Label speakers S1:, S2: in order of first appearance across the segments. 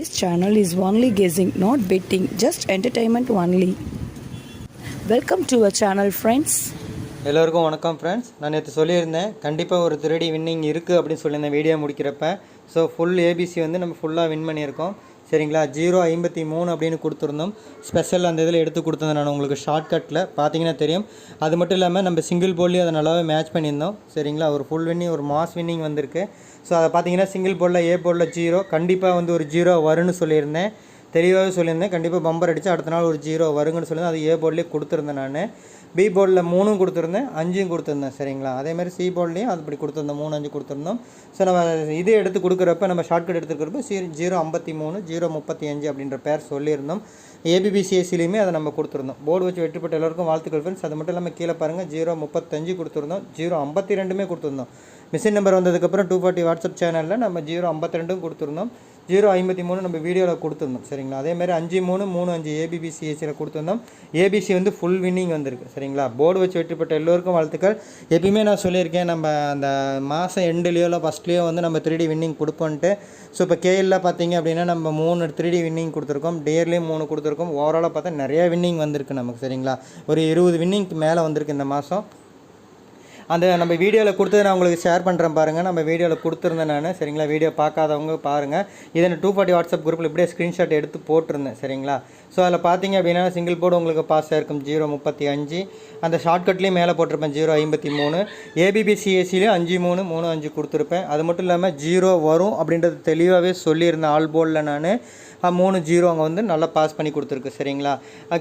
S1: This channel is only guessing, not betting, just entertainment only. Welcome to our channel friends
S2: எல்லோருக்கும் வணக்கம் friends நான் நேற்று சொல்லியிருந்தேன் கண்டிப்பாக ஒரு திருடி வின்னிங் இருக்குது அப்படின்னு சொல்லியிருந்தேன் வீடியோ முடிக்கிறப்ப. ஸோ ஃபுல் ஏபிசி வந்து நம்ம ஃபுல்லாக வின் பண்ணியிருக்கோம். சரிங்களா? ஜீரோ ஐம்பத்தி மூணு அப்படின்னு கொடுத்துருந்தோம். ஸ்பெஷல் அந்த இதில் எடுத்து கொடுத்தேன் நான் உங்களுக்கு ஷார்ட்கட்டில் பார்த்தீங்கன்னா தெரியும். அது மட்டும் இல்லாமல் நம்ம சிங்கிள் போல்லையும் அதை நல்லாவே மேட்ச் பண்ணியிருந்தோம். சரிங்களா? ஒரு ஃபுல் வின்னிங் ஒரு மாஸ் வின்னிங் வந்திருக்கு. ஸோ அதை பார்த்தீங்கன்னா சிங்கிள் போலில் ஏ போலில் ஜீரோ கண்டிப்பாக வந்து ஒரு ஜீரோ வரும்னு சொல்லியிருந்தேன். தெளிவாகவே சொல்லியிருந்தேன். கண்டிப்பாக பம்பர் அடித்து அடுத்த நாள் ஒரு ஜீரோ வருங்கன்னு சொல்லியிருந்தேன். அது ஏ போர்ட்லேயே கொடுத்துருந்தேன் நான். பி போர்டில் மூணும் கொடுத்துருந்தேன் அஞ்சும் கொடுத்துருந்தேன் சரிங்களா? அதேமாதிரி சி போர்ட்லேயும் அது இப்படி கொடுத்துருந்தோம் மூணு அஞ்சு கொடுத்துருந்தோம். ஸோ நம்ம இதே எடுத்து கொடுக்குறப்ப நம்ம ஷார்ட்கட் எடுத்துக்கிறப்ப சி ஜீரோ ஐம்பத்தி மூணு ஜீரோ முப்பத்தி அஞ்சு அப்படின்ற பேர் சொல்லியிருந்தோம். ஏபிபிசிஎஸ்சிலையுமே அதை நம்ம கொடுத்துருந்தோம். போர்டு வச்சு வெற்றிப்பட்ட எல்லாருக்கும் வாழ்த்துக்கள் ஃப்ரெண்ட்ஸ் அது மட்டும் இல்லாமல் கீழே பாருங்கள் ஜீரோ முப்பத்தஞ்சு கொடுத்துருந்தோம் ஜீரோ ஐம்பத்தி ரெண்டுமே கொடுத்துருந்தோம். மிஷின் நம்பர் வந்ததுக்கப்புறம் டூ ஃபார்ட்டி வாட்ஸ்அப் சேனலில் நம்ம ஜீரோ ஐம்பத்தி ரெண்டும் கொடுத்துருந்தோம். ஜீரோ ஐம்பத்தி மூணு நம்ம வீடியோவில் கொடுத்துருந்தோம் சரிங்களா? அதேமாதிரி அஞ்சு மூணு மூணு அஞ்சு ஏபிபிசிஎஸ்சியில் கொடுத்துருந்தோம். ஏபிசி வந்து ஃபுல் வின்னிங் வந்திருக்கு சரிங்களா? போர்டு வச்சு வெற்றி பெற்ற எல்லோருக்கும் வாழ்த்துக்கள். எப்பயுமே நான் சொல்லியிருக்கேன் நம்ம அந்த மாதம் எண்டுலேயோ இல்லை ஃபஸ்ட்லேயோ வந்து நம்ம த்ரீ டி வின்னிங் கொடுப்போன்ட்டு. ஸோ இப்போ கேஎல்ல பார்த்தீங்க அப்படின்னா நம்ம மூணு த்ரீ டி வின்னிங் கொடுத்துருக்கோம். டேர்லேயும் மூணு கொடுத்துருக்கோம். ஓவராலாக பார்த்தா நிறையா வின்னிங் வந்திருக்கு நமக்கு சரிங்களா? ஒரு இருபது வின்னிங்க்கு மேலே வந்திருக்கு இந்த மாதம் அந்த நம்ம வீடியோவில் கொடுத்தது நான் உங்களுக்கு ஷேர் பண்ணுறேன் பாருங்கள் நம்ம வீடியோவில் கொடுத்துருந்தேன் நான். சரிங்களா? வீடியோ பார்க்காதவங்க பாருங்கள் இதை நான் டூ ஃபார்ட்டி வாட்ஸ்அப் குரூப்பில் இப்படியே ஸ்க்ரீன்ஷாட் எடுத்து போட்டிருந்தேன். சரிங்களா? ஸோ அதில் பார்த்தீங்க அப்படின்னா சிங்கிள் போர்டு உங்களுக்கு பாஸ் ஆயிருக்கும். ஜீரோ முப்பத்தி அஞ்சு. அந்த ஷார்ட்கட்லேயும் மேலே போட்டிருப்பேன். ஜீரோ ஐம்பத்தி மூணு. ஏபிபிசிஎஸ்சிலையும் அஞ்சு மூணு மூணு அஞ்சு கொடுத்துருப்பேன். அது மட்டும் இல்லாமல் ஜீரோ வரும் அப்படின்றது தெளிவாகவே சொல்லியிருந்தேன். ஆல் போர்டில் நான். மூணு ஜீரோ அங்கே வந்து நல்லா பாஸ் பண்ணி கொடுத்துருக்கு சரிங்களா?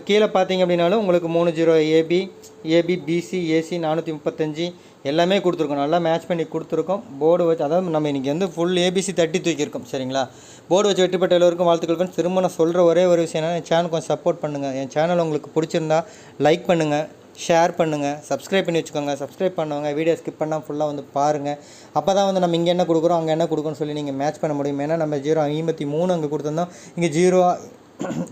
S2: கீழே பார்த்தீங்க அப்படின்னாலும் உங்களுக்கு மூணு zero AB AB BC AC நானூற்றி முப்பத்தஞ்சு எல்லாமே கொடுத்துருக்கோம். நல்லா மேட்ச் பண்ணி கொடுத்துருக்கோம். போர்டு வச்சு அதாவது நம்ம இன்றைக்கி வந்து ஃபுல் ஏபிசி தட்டி தூக்கியிருக்கோம் சரிங்களா? போர்டு வச்சு வெற்றிப்பட்ட எல்லோருக்கும் வாழ்த்துக்கள் friends. திரும்ப நான் சொல்கிற ஒரே ஒரு விஷயம் என்ன என் சேனல் கொஞ்சம் சப்போர்ட் பண்ணுங்கள் என் சேனல் உங்களுக்கு பிடிச்சிருந்தா லைக் பண்ணுங்கள் ஷேர் பண்ணுங்கள் சப்ஸ்கிரைப் பண்ணி வச்சுக்கோங்க. சப்ஸ்கிரைப் பண்ணுவாங்க வீடியோ ஸ்கிப் பண்ணால் ஃபுல்லாக வந்து பாருங்கள் அப்போ தான் வந்து நம்ம இங்கே என்ன கொடுக்குறோம் அங்கே என்ன கொடுக்குறோன்னு சொல்லி நீங்கள் மேட்ச் பண்ண முடியும். ஏன்னா நம்ம ஜீரோ ஐம்பத்தி மூணு அங்கே கொடுத்துருந்தோம். இங்கே ஜீரோ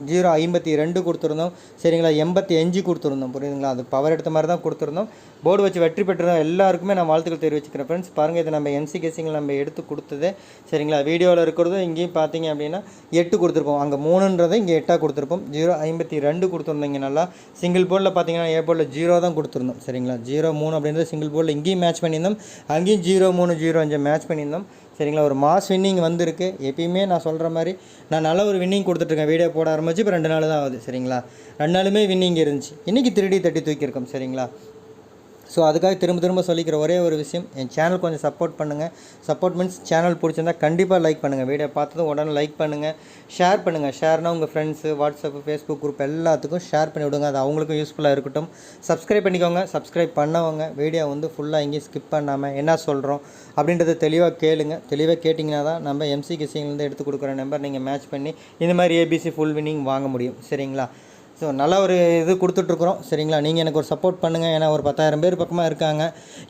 S2: ஜீரோ ஐம்பத்தி ரெண்டு கொடுத்துருந்தோம். சரிங்களா? எண்பத்தி அஞ்சு கொடுத்துருந்தோம். புரியுதுங்களா? அது பவர் எடுத்த மாதிரி தான் கொடுத்துருந்தோம். போர்டு வச்சு வெற்றி பெற்றிருந்தோம் எல்லாருக்குமே நான் வாழ்த்துக்கள் தெரிவிச்சுக்கிறேன் ஃப்ரெண்ட்ஸ் பாருங்கள் இது நம்ம எம்சி கேசிங்கில் நம்ம எடுத்து கொடுத்தது. சரிங்களா? வீடியோவில் இருக்கிறதும் இங்கேயும் பார்த்தீங்க அப்படின்னா எட்டு கொடுத்துருப்போம். அங்கே மூணுன்றதை இங்கே எட்டாக கொடுத்துருப்போம். ஜீரோ ஐம்பத்தி ரெண்டு கொடுத்துருந்தீங்க நல்லா. சிங்கிள் போர்டில் பார்த்தீங்கன்னா ஏ போர்டில் ஜீரோ தான் கொடுத்துருந்தோம். சரிங்களா? ஜீரோ மூணு அப்படின்றது சிங்கிள் போர்டில் இங்கேயும் மேட்ச் பண்ணியிருந்தோம். அங்கேயும் ஜீரோ மூணு ஜீரோ அஞ்சு மேட்ச் பண்ணியிருந்தோம். சரிங்களா? ஒரு மாஸ் வின்னிங் வந்திருக்கு. எப்பயுமே நான் சொல்கிற மாதிரி நான் நல்ல ஒரு வின்னிங் கொடுத்துட்ருக்கேன் வீடியோ போட ஆரம்பிச்சு இப்போ ரெண்டு நாள் தான் ஆகுது. சரிங்களா? ரெண்டு நாளுமே வின்னிங் இருந்துச்சு. இன்றைக்கி திருடி தட்டி தூக்கியிருக்கோம். சரிங்களா? ஸோ அதுக்காக திரும்ப திரும்ப சொல்லிக்கிற ஒரே ஒரு விஷயம் என் சேனல் கொஞ்சம் சப்போர்ட் பண்ணுங்கள் சப்போர்ட் மீன்ஸ் சேனல் பிடிச்சிருந்தா கண்டிப்பாக லைக் பண்ணுங்கள் வீடியோ பார்த்ததும் உடனே லைக் பண்ணுங்கள் ஷேர் பண்ணுங்கள் ஷேர்னால் உங்கள் ஃப்ரெண்ட்ஸு வாட்ஸ்அப் ஃபேஸ்புக் குரூப் எல்லாத்துக்கும் ஷேர் பண்ணி விடுங்க. அது அவங்களுக்கும் யூஸ்ஃபுல்லாக இருக்கட்டும். சப்ஸ்கிரைப் பண்ணிக்கோங்க. சப்ஸ்கிரைப் பண்ணவங்க வீடியோ வந்து ஃபுல்லாக எங்கேயும் ஸ்கிப் பண்ணாமல் என்ன சொல்கிறோம் அப்படின்றத தெளிவாக கேளுங்க. தெளிவாக கேட்டிங்கன்னா தான் நம்ம எம்சி கிசிங்லேருந்து எடுத்து கொடுக்குற நம்பர் நீங்கள் மேட்ச் பண்ணி இந்த மாதிரி ஏபிசி ஃபுல் வினிங் வாங்க முடியும். சரிங்களா? ஸோ நல்ல ஒரு இது கொடுத்துட்ருக்குறோம். சரிங்களா? நீங்கள் எனக்கு ஒரு சப்போர்ட் பண்ணுங்கள் ஏன்னா ஒரு பத்தாயிரம் பேர் பக்கமாக இருக்காங்க.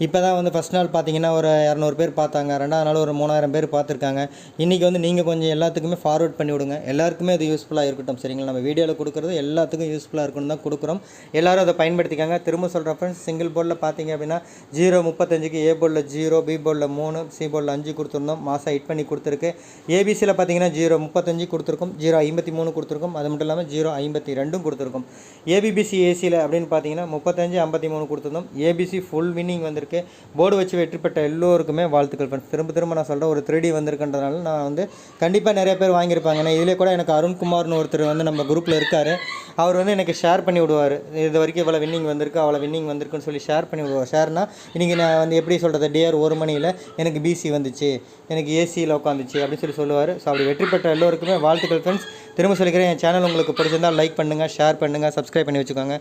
S2: இப்போ தான் வந்து ஃபஸ்ட் நாள் பார்த்தீங்கன்னா ஒரு இரநூறு பேர் பார்த்தாங்க ரெண்டாவது நாள் ஒரு மூணாயிரம் பேர் பார்த்துருக்காங்க இன்றைக்கி வந்து நீங்கள் கொஞ்சம் எல்லாத்துக்குமே ஃபார்வர்ட் பண்ணி விடுங்க. எல்லாருக்குமே அது யூஸ்ஃபுல்லாக இருக்கட்டும். சரிங்களா? நம்ம வீடியோவில் கொடுக்குறது எல்லாத்துக்கும் யூஸ்ஃபுல்லாக இருக்கணும் தான் கொடுக்குறோம். எல்லாரும் அதை பயன்படுத்திக்காங்க. திரும்ப சொல்கிற ஃப்ரெண்ட்ஸ் சிங்கிள் போர்டில் பார்த்தீங்க அப்படின்னா ஜீரோ முப்பத்தஞ்சுக்கு ஏ போர்டில் ஜீரோ பி போர்டில் மூணு சி போர்டில் அஞ்சு கொடுத்துருந்தோம். மாதம் ஹிட் பண்ணி கொடுத்துருக்கு. ஏபிசியில் பார்த்தீங்கன்னா ஜீரோ முப்பத்தஞ்சு கொடுத்துருக்கோம். ஜீரோ ஐம்பத்தி மூணு கொடுத்துருக்கோம். அது மட்டும் இல்லாமல் ஜீரோ ஐம்பத்தி ரெண்டும் கொடுத்துருக்கோம். ஏபிபிசி ஏசியில் அப்படின்னு பார்த்தீங்கன்னா முப்பத்தஞ்சு ஐம்பத்தி மூணு கொடுத்துருந்தோம். ஏபிசி ஃபுல் வின்னிங் வந்திருக்கு. போர்டு வச்சு வெற்றி பெற்ற எல்லோருக்குமே வாழ்த்துக்கள் ஃப்ரெண்ட்ஸ் திரும்ப திரும்ப நான் சொல்கிறேன் ஒரு த்ரீ டி வந்திருக்குன்றதுனால நான் வந்து கண்டிப்பாக நிறைய பேர் வாங்கியிருப்பாங்க. ஏன்னா இதிலே கூட எனக்கு அருண்குமார்னு ஒருத்தர் வந்து நம்ம குரூப்பில் இருக்கார். அவர் வந்து எனக்கு ஷேர் பண்ணி விடுவார். இது வரைக்கும் இவ்வளோ வின்னிங் வந்திருக்கு அவ்வளோ வின்னிங் வந்திருக்குன்னு சொல்லி ஷேர் பண்ணி விடுவார். ஷேர்னா இன்றைக்கி நான் வந்து எப்படி சொல்கிறது டிஆர் ஒரு மணியில் எனக்கு பிசி வந்துச்சு எனக்கு ஏசியில் உட்காந்துச்சு அப்படின்னு சொல்லி சொல்லுவார். ஸோ அப்படி வெற்றி பெற்ற எல்லோருக்குமே வாழ்த்துக்கள் ஃப்ரெண்ட்ஸ் திரும்ப சொல்லிக்கிறேன் என் சேனல் உங்களுக்கு பிடிச்சிருந்தால் லைக் பண்ணுங்கள் ஷேர் பண்ணுங்கள் சப்ஸ்கிரைப் பண்ணி வச்சுக்கோங்க.